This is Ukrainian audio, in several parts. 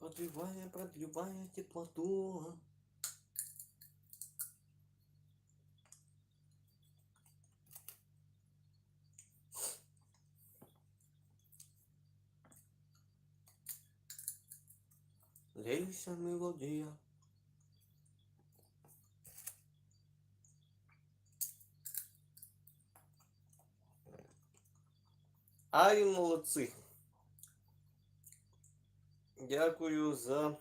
Продлевая, продлевая теплоту. Лейся мелодия. Ай, молодці. Дякую за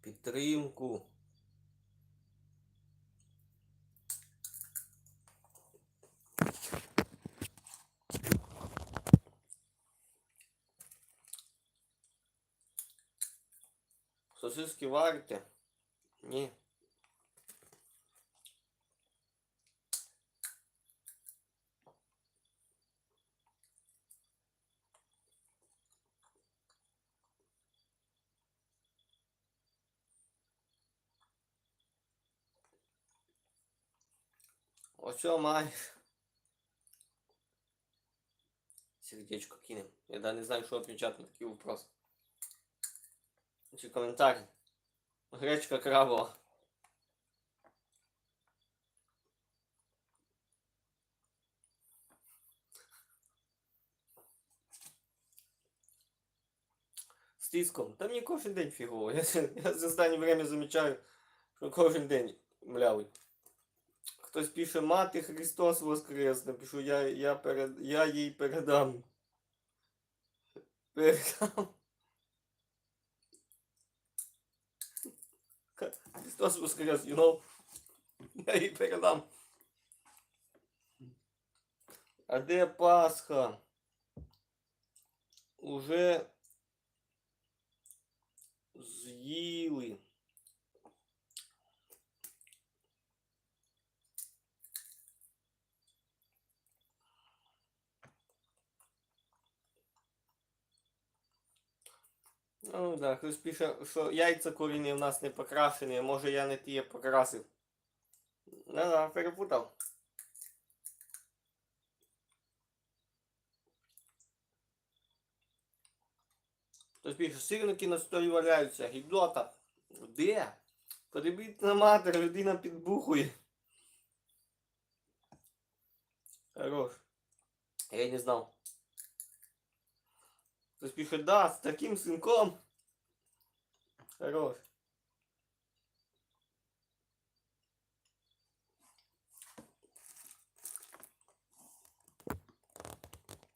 підтримку. Сосиски варите? Ні. Ось що маєш. Сердечко кинем. Я да не знаю, що отвечать на такий вопрос. Чи коментар. Гречка крабова. З тиском. Та мені кожен день фігово. Я, я за останнє время замічаю, що кожен день млявий. Хтось пише Мати Христос Воскрес. Напишу, я, я, перед, я їй передам. Передам. Христос Воскрес, you know. Я їй передам. А де Пасха? Уже з'їли. Ну да, хтось пише, що яйця курені в нас не покрашені, може я не ті покрасив. Ну да, перепутав. Хтось пише, сирники на столі валяються, гідота. Де? Подивіть на матер, людина підбухує. Хорош. Я не знав. Хтось пише, да, з таким синком. Хорош.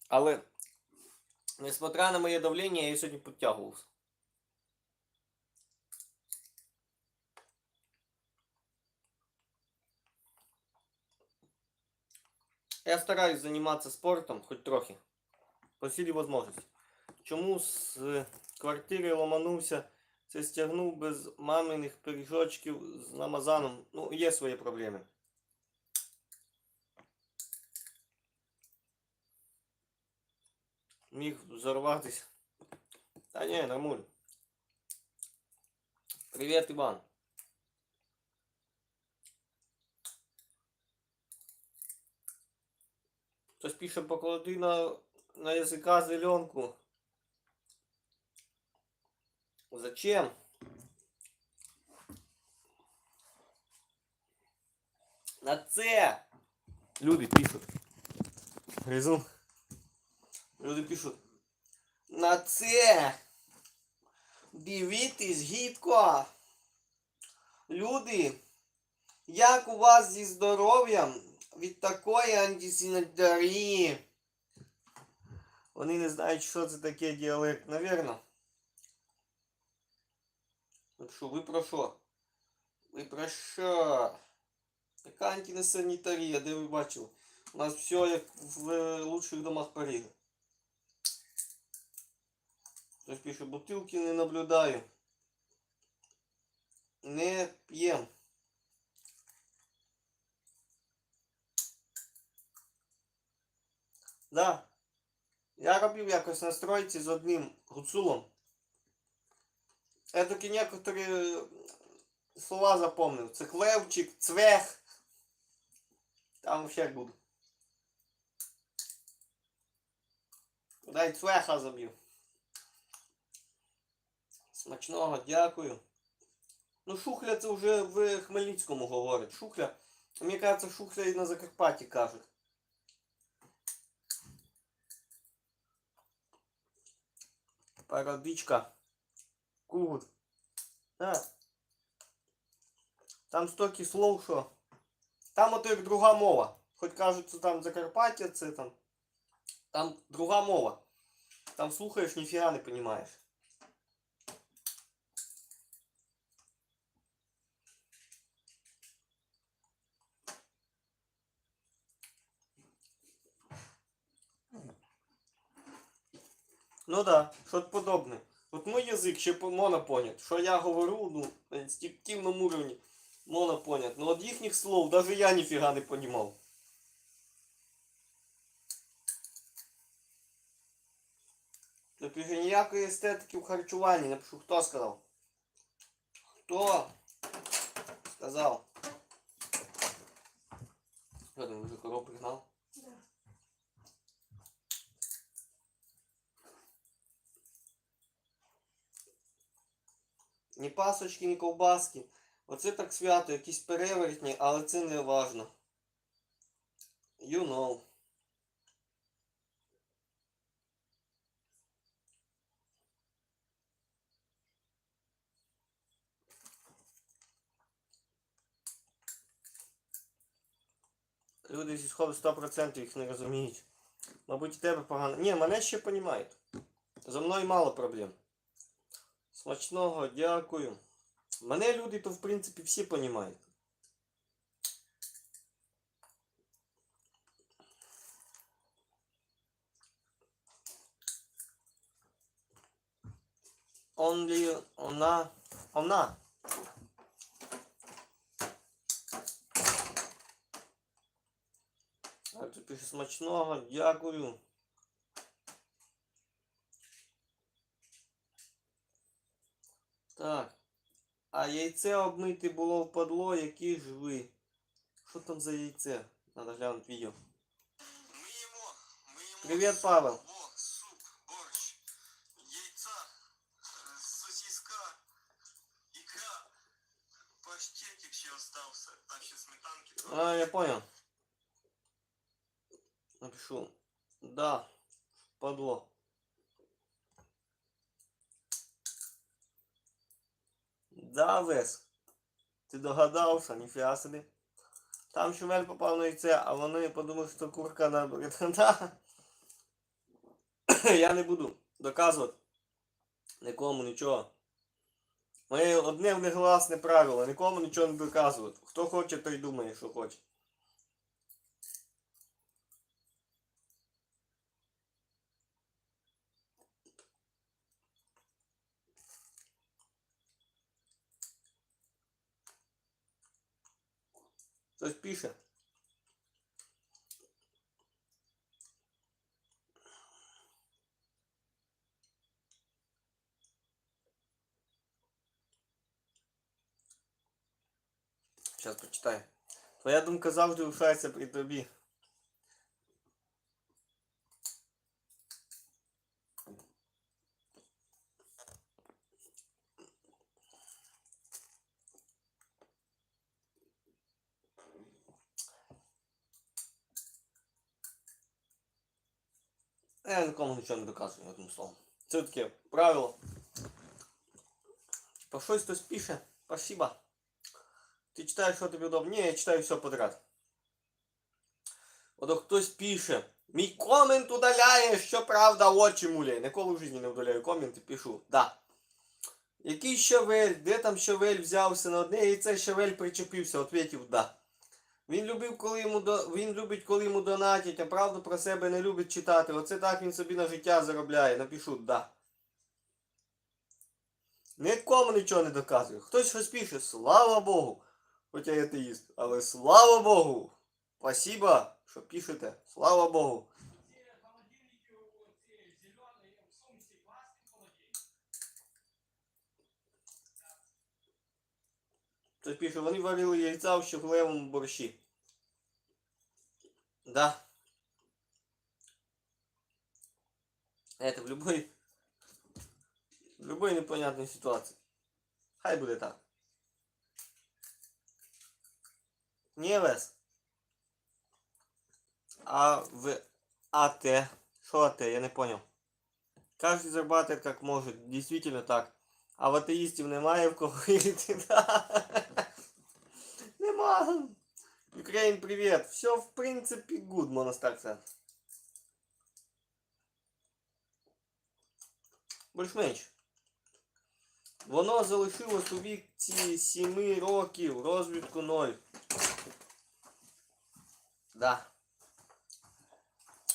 Але, несмотря на моє давлення, я сьогодні підтягувався. Я стараюсь заниматься спортом, хоть трохи. По силі возможності. Чому з квартири ломанувся, це стягнув без маминих пиріжочків з намазаном. Ну, є свої проблеми. Міг взорватися. Та ні, нормуль. Привіт, Іван. Хтось пише, поклади на, на язика зеленку. Зачем? На це. Люди пишуть. Гризун. Люди пишуть. На це. Дивітесь гідко. Люди. Як у вас зі здоров'ям від такої антисанітарії? Вони не знають, що це таке діалект, навірно. Що, ви про що? Ви про що? Яка антисанітарія, де ви бачили? У нас все як в е, лучших домах Парижа. Хтось пише, бутилки не наблюдаю. Не п'єм. Да. Я робив якось на стройці з одним гуцулом. Я таки некоторі слова запомнив. Це клевчик, цвех. Там ще буду. Дай цвеха заб'ю. Смачного, дякую. Ну, шухля це вже в Хмельницькому говорять. Шухля. Мені кажется, шухля і на Закарпатті кажуть. Парадичка. Кугут. Да. Там стільки слов, що. Там ото як друга мова. Хоч кажуть, що там Закарпаття, це там. Там друга мова. Там слухаєш, ніфіга не розумієш. Ну да, щось подобне. От мій язик ще по- можна. Що я говорю, ну, на інстинктивному уровні можна понять. Ну от їхніх слов даже я ніфіга не понімав. Тобто ніякої естетики в харчуванні. Напишу, хто сказав? Хто сказав? Що там, вже коров пригнав? Ні пасочки, ні ковбаски. Оце так свято, якісь перевертні, але це не важно. You know. Люди зі сходу 100% їх не розуміють. Мабуть, і тебе погано. Ні, мене ще понімають. За мною мало проблем. Смачного, дякую. Мене люди то в принципі всі понімають. Only она, она. А тут пише смачного, дякую. Так. А яйце обмити було впадло, які ж ви. Що там за яйце? Надо глянути відео. Мы ему, мы ему Привет, Павел. Во, суп, борщ, яйца, э, сосиска, икра, паштетик ще остався, там ще сметанки. трохи. А, я понял. Напишу. Да, впадло. Да, Вес. Ти догадався, ніфіга собі. Там шумель попав на яйце, а вони подумали, що курка на... Да. Я не буду доказувати нікому нічого. Моє одне негласне правило, нікому нічого не доказувати. Хто хоче, той думає, що хоче. Хтось пише. Сейчас почитаю. Твоя думка завжди лишається при тобі. Я нікому нічого не доказую, одним словом. Це таке правило. Типа щось хтось пише. Спасибо. Ти читаєш, що тобі удобно? Ні, я читаю все подряд. Ото хтось пише. Мій комент удаляє, що правда очі муляє. Ніколи в житті не удаляю коменти, пишу. Да. Який щавель, де там щавель взявся на одне яйце щавель причепився, ответив да. Він любив, коли йому до... він любить, коли йому донатять, а правду про себе не любить читати. Оце так він собі на життя заробляє. Напишу да. Нікому нічого не доказує. Хтось щось пише, слава Богу. Хоча я атеїст. Але слава Богу! Спасибо, що пишете. Слава Богу. Хтось пише, вони варили яйця в щавлевому борщі. Да. Это в любой... В любой непонятной ситуации. Хай буде так. Не Лес. А в АТ. Что АТ? Я не понял. Каждый зарабатывает как может. Действительно так. А в атеїстів немає в кого вірити. Да. Нема. Україн, привіт. Все, в принципі, good, можна так сказати. Більш-менш. Воно залишилось у віці 7 років, розвідку 0. Да.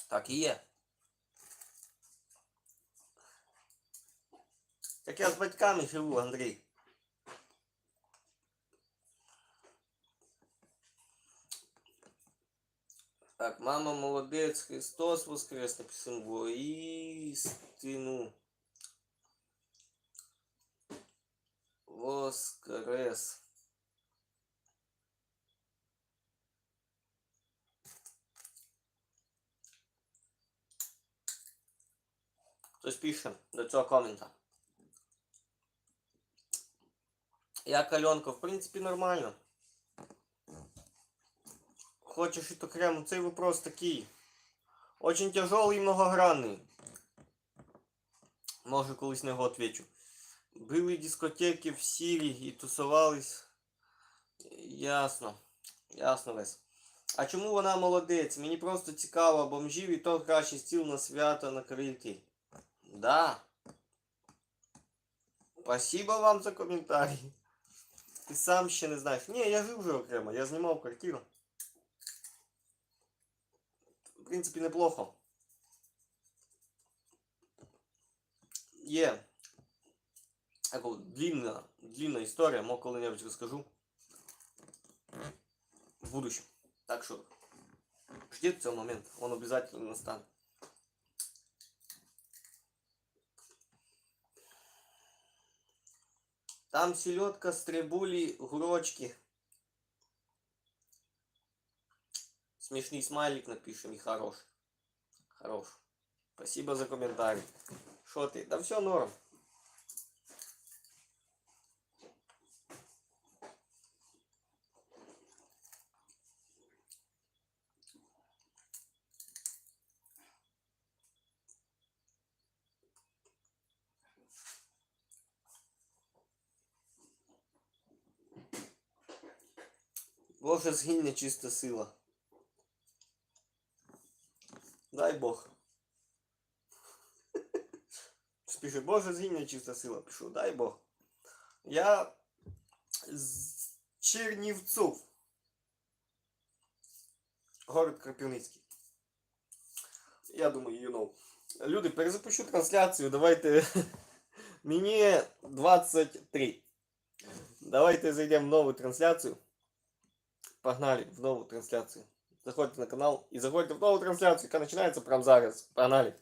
Так і є. Так я з батьками живу, Андрій. Так, мама молодець, Христос воскрес, написано воістину. Воскрес. Хтось пише до цього комента. Як Альонка, в принципі, нормально. Хочешь это крем? Цей вопрос такий. Очень тяжелый и многогранный. Може колись на його отвечу. Були дискотеки в Сірі і тусувались. Ясно. Ясно весь. А чому вона молодець? Мені просто цікаво, бомжів і то краще стіл на свято накрити. Да. Спасибо вам за коментарі. Ти сам ще не знаєш. Ні, я жив вже окремо, я знімав квартиру. В принципі, неплохо. Є. Така длинна, длинна історія, мо коли-небудь розкажу. В будущем. Так що ждіть цього моменту, он обязательно настане. Там селедка, стрибулі, гурочки. Смешный смайлик напишем и хорош. Хорош. Спасибо за комментарий. Что ты? Да все норм. Боже, згинь нечиста сила Дай Бог. Спішу, Боже, згинь чиста сила. Пишу, дай Бог. Я з Чернівців. Город Кропивницький. Я думаю, you know. Люди, перезапущу трансляцію. Давайте. Мені 23. Давайте зайдемо в нову трансляцію. Погнали в нову трансляцію. Заходите на канал и заходите в новую трансляцию, яка починається прямо зараз. Погнали.